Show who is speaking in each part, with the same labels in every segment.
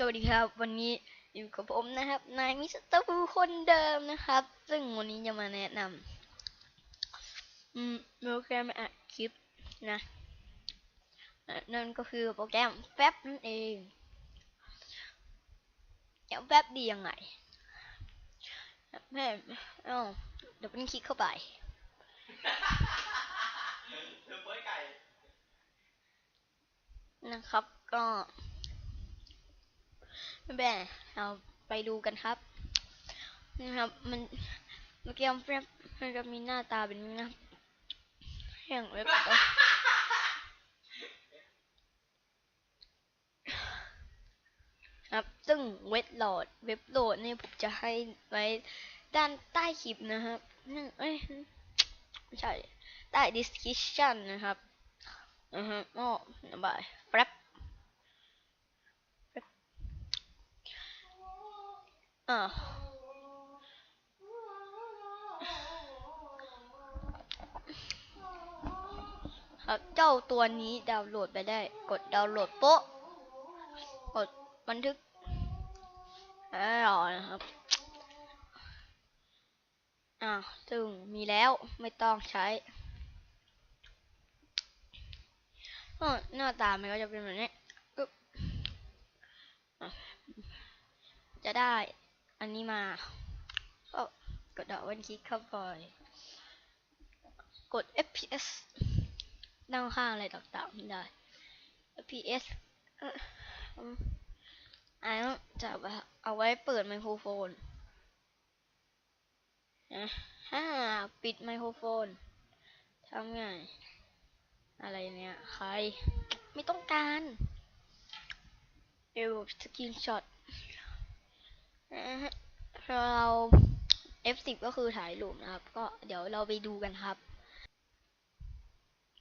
Speaker 1: สวัสดีครับ วันนี้อยู่กับผมนะครับ นายมิสเตอร์ฟูคนเดิมนะครับ ซึ่งวันนี้จะมาแนะนำอืมโปรแกรมอัดคลิปนะนั่นก็คือโปรแกรมแฟบนั่นเองเดี๋ยวแฟบดียังไงแม่เอ้าเดี๋ยวเป็นคลิกเข้าไปนะครับก็ ไม่เป็นไรเราไปดูกันครับนะครับมันเมื่อกี้แฟบมันจะมีหน้าตาเป็นอย่างนี้นะอย่างเว็บครับ ซึ่งเว็บโหลด เว็บโหลดนี่ผมจะให้ไว้ด้านใต้คลิปนะครับนั่นเอ้ยไม่ใช่ใต้ description นะครับอือฮะโอ้บายแป๊บแป๊บ อ่าครับเจ้าตัวนี้ดาวน์โหลดไปได้ กดดาวน์โหลดโป๊ะ กดบันทึกแล้วรอนะครับอ่าซึ่งมีแล้วไม่ต้องใช้หน้าตามันก็จะเป็นแบบนี้จะได้ อันนี้มาก็กดดอกวันคลิกเข้าไปกด FPS ด้านข้างอะไรต่างๆไม่ได้ FPS อันนั้จะเอาไว้เปิดไมโครโฟนนะฮ่าปิดไมโครโฟนทำไงอะไรเนี่ย ใคร ไม่ต้องการเอวสกินช็อต เรา F10 ก็คือถ่ายรูปนะครับ ก็เดี๋ยวเราไปดูกันครับ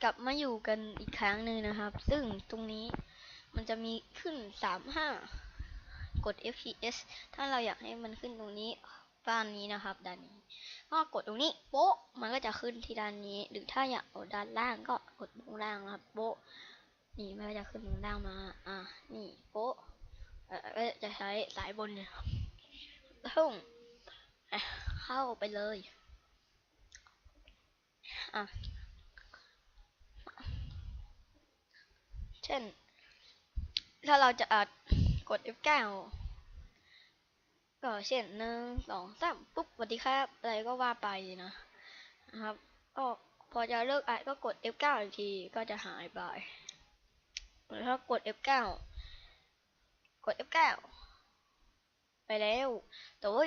Speaker 1: กลับมาอยู่กันอีกครั้งหนึ่งนะครับ ซึ่งตรงนี้มันจะมีขึ้น 35 กด FPS ถ้าเราอยากให้มันขึ้นตรงนี้ด้านนี้นะครับด้านนี้ ก็กดตรงนี้โป๊ะมันก็จะขึ้นที่ด้านนี้ หรือถ้าอยากเอาด้านล่างก็กดตรงล่างนะครับโป๊ะนี่มันก็จะขึ้นตรงล่างมา อะนี่โป๊ะเอ่อก็จะใช้สายบนเนี่ย ทุ่งเข้าไปเลยอะเช่น ถ้าเราจะอัดกด F9 ก็เช่นหนึ่งสองสามปุ๊บสวัสดีครับ อะไรก็ว่าไปนะนะครับก็พอจะเลิกอัดก็กด F9 อีกทีก็จะหายไปหรือถ้ากด F9 กด F9 ไปแล้ว แต่ว่า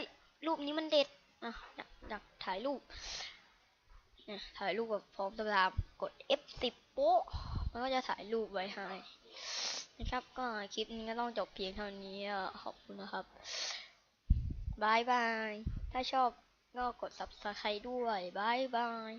Speaker 1: รูปนี้มันเด็ดอะอยากอยากถ่ายรูปเนี่ยถ่ายรูปแบบพร้อมตารางกด F10 โป๊ะมันก็จะถ่ายรูปไว้ให้นะครับก็คลิปนี้ก็ต้องจบเพียงเท่านี้ขอบคุณนะครับบายบาย ถ้าชอบก็กด subscribe ด้วยบายบาย